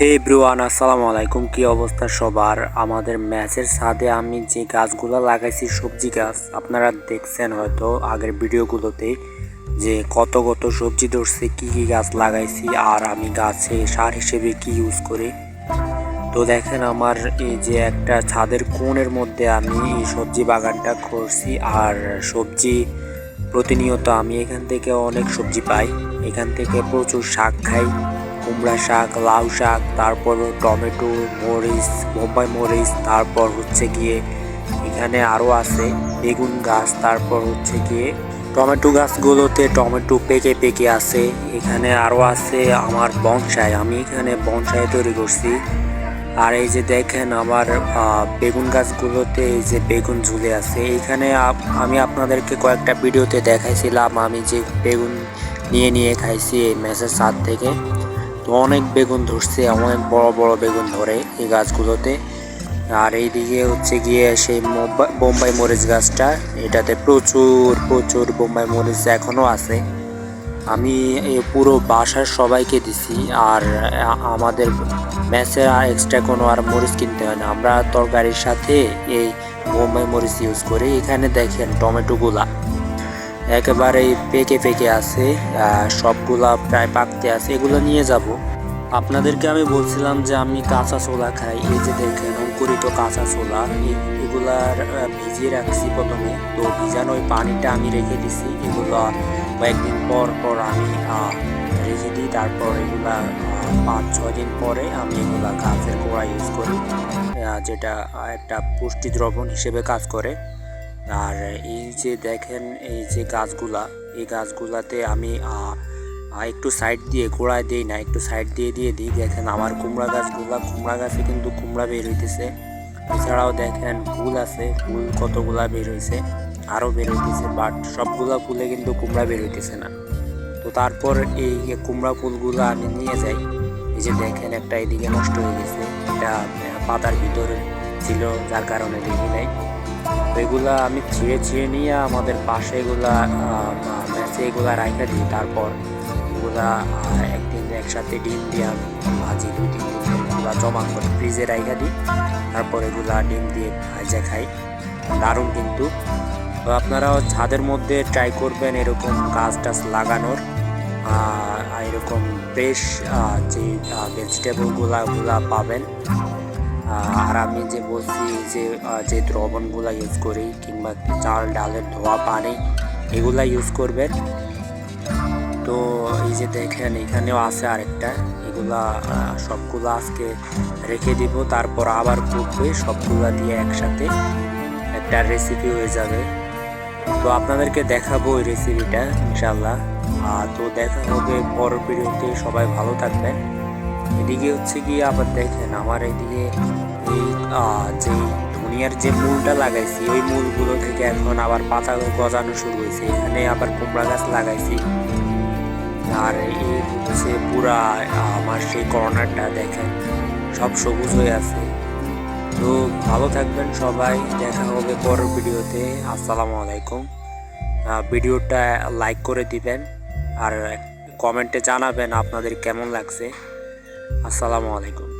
হে ব্রুয়ান, আসসালামু আলাইকুম। কি অবস্থা সবার? আমাদের ম্যাচের ছাদে আমি যে গাছগুলো লাগাইছি, সবজি গাছ, আপনারা দেখছেন হয়তো আগের ভিডিওগুলোতে যে কত কত সবজি ধরছে, কি কি গাছ লাগাইছি, আর আমি গাছে সার হিসেবে কি ইউজ করি। তো দেখেন আমার এই যে একটা ছাদের কোণের মধ্যে আমি সবজি বাগানটা করছি, আর সবজি প্রতিনিয়ত আমি এখান থেকে অনেক সবজি পাই। এখান থেকে প্রচুর শাক খাই। কুমড়া শাক, লাউ শাক, তারপর টমেটো, মরিচ, বোম্বাই মরিচ, তারপর হচ্ছে গিয়ে এখানে আরও আছে বেগুন গাছ, তারপর হচ্ছে গিয়ে টমেটো গাছগুলোতে টমেটো পেকে পেকে আছে। এখানে আরও আছে আমার বনসাই, আমি এখানে বনসাই তৈরি করছি। আর এই যে দেখেন আমার বেগুন গাছগুলোতে এই যে বেগুন ঝুলে আছে। এখানে আমি আপনাদেরকে কয়েকটা ভিডিওতে দেখাইছিলাম, আমি যে বেগুন নিয়ে নিয়ে খাইছি এই মেসের ছাদ থেকে। তো অনেক বেগুন ধরছে, অনেক বড় বড় বেগুন ধরে এই গাছগুলোতে। আর এইদিকে হচ্ছে গিয়ে সেই বোম্বাই মরিচ গাছটা, এটাতে প্রচুর প্রচুর বোম্বাই মরিচ এখনও আছে। আমি পুরো বাসার সবাইকে দিছি, আর আমাদের ম্যাচে এক্সট্রা কোনো আর মরিচ কিনতে হয় না। আমরা তরকারির সাথে এই বোম্বাই মরিচ ইউজ করি। এখানে দেখেন টমেটোগুলা। একেবারে পেকে পেকে আছে সবগুলা প্রায় পাকতে আছে, এগুলো নিয়ে যাব। আপনাদেরকে আমি বলছিলাম যে আমি কাঁচা ছোলা খাই, এই যে দেখেন অঙ্কুরিত কাঁচা ছোলা এগুলার ভিজিয়ে রাখছি প্রথমে। তো ভিজানো ওই পানিটা আমি রেখে দিছি, এগুলো কয়েকদিন পর পর আমি রেখে দিই। তারপর এগুলা পাঁচ, ছয় দিন পরে আমি এগুলা গাছের গোড়া ইউজ করি। যেটা একটা পুষ্টি দ্রবণ হিসেবে কাজ করে। আর এই যে দেখেন, এই যে গাছগুলা, এই গাছগুলাতে আমি একটু সাইড দিয়ে গোড়ায় দিই না, একটু সাইড দিয়ে দিয়ে দিই। দেখেন আমার কুমড়া গাছগুলা, কুমড়া গাছে কিন্তু কুমড়া বের হইতেছে। এছাড়াও দেখেন ফুল আছে, ফুল কতগুলা বের হইছে, আরও বের হইতেছে বাট সবগুলা ফুলে কিন্তু কুমড়া বের হইতেছে না। তো তারপর এই কুমড়া ফুলগুলো আমি নিয়ে যাই। এই যে দেখেন একটা এদিকে নষ্ট হয়ে গেছে এটা পাতার ভিতরে ছিল, যার কারণে দেখি নাই। এগুলা আমি ছিঁড়ে ছিঁড়ে নিয়ে আমাদের পাশে এগুলা ম্যাচে এগুলা রাখা দিই। তারপর এগুলা একদিন একসাথে ডিম দিয়ে ভাজি, দুই দিন এগুলা জমা করে ফ্রিজে রাখা দিই। তারপর এগুলা ডিম দিয়ে ভাজা খাই। দারুণ কিন্তু। তো আপনারাও ছাদের মধ্যে ট্রাই করবেন এরকম গাছ টাছ লাগানোর। এরকম ফ্রেশ যে ভেজিটেবলগুলা গুলা পাবেন। আর আমি যে বলছি যে যে দ্রবণগুলো ইউজ করি কিংবা চাল, ডালের ধোয়া, পানি, এগুলা ইউজ করবেন। তো এই যে দেখেন, এখানেও আছে আরেকটা। এগুলা সবগুলো আজকে রেখে দিব, তারপর আবার ফুটবে সবগুলা দিয়ে একসাথে একটা রেসিপি হয়ে যাবে। তো আপনাদেরকে দেখাবো ওই রেসিপিটা ইনশাল্লাহ তো দেখা হবে পরের ভিডিওতে সবাই ভালো থাকবেন। এদিকে হচ্ছে কি আবার দেখেন আমার এদিকে এই যে ধনিয়ার যে মূলটা লাগাইছি, ওই মূলগুলো থেকে এখন আবার পাতা গজানো শুরু হয়েছে এখানে আবার কুমড়া গাছ লাগাইছি। আর এই হচ্ছে পুরা আমার সেই কর্নারটা দেখেন, সব সবুজ হয়ে আছে। তো ভালো থাকবেন সবাই, দেখা হবে পরের ভিডিওতে। আসসালামু আলাইকুম। ভিডিওটা লাইক করে দিবেন, আর কমেন্টে জানাবেন আপনাদের কেমন লাগছে। আসসালামু আলাইকুম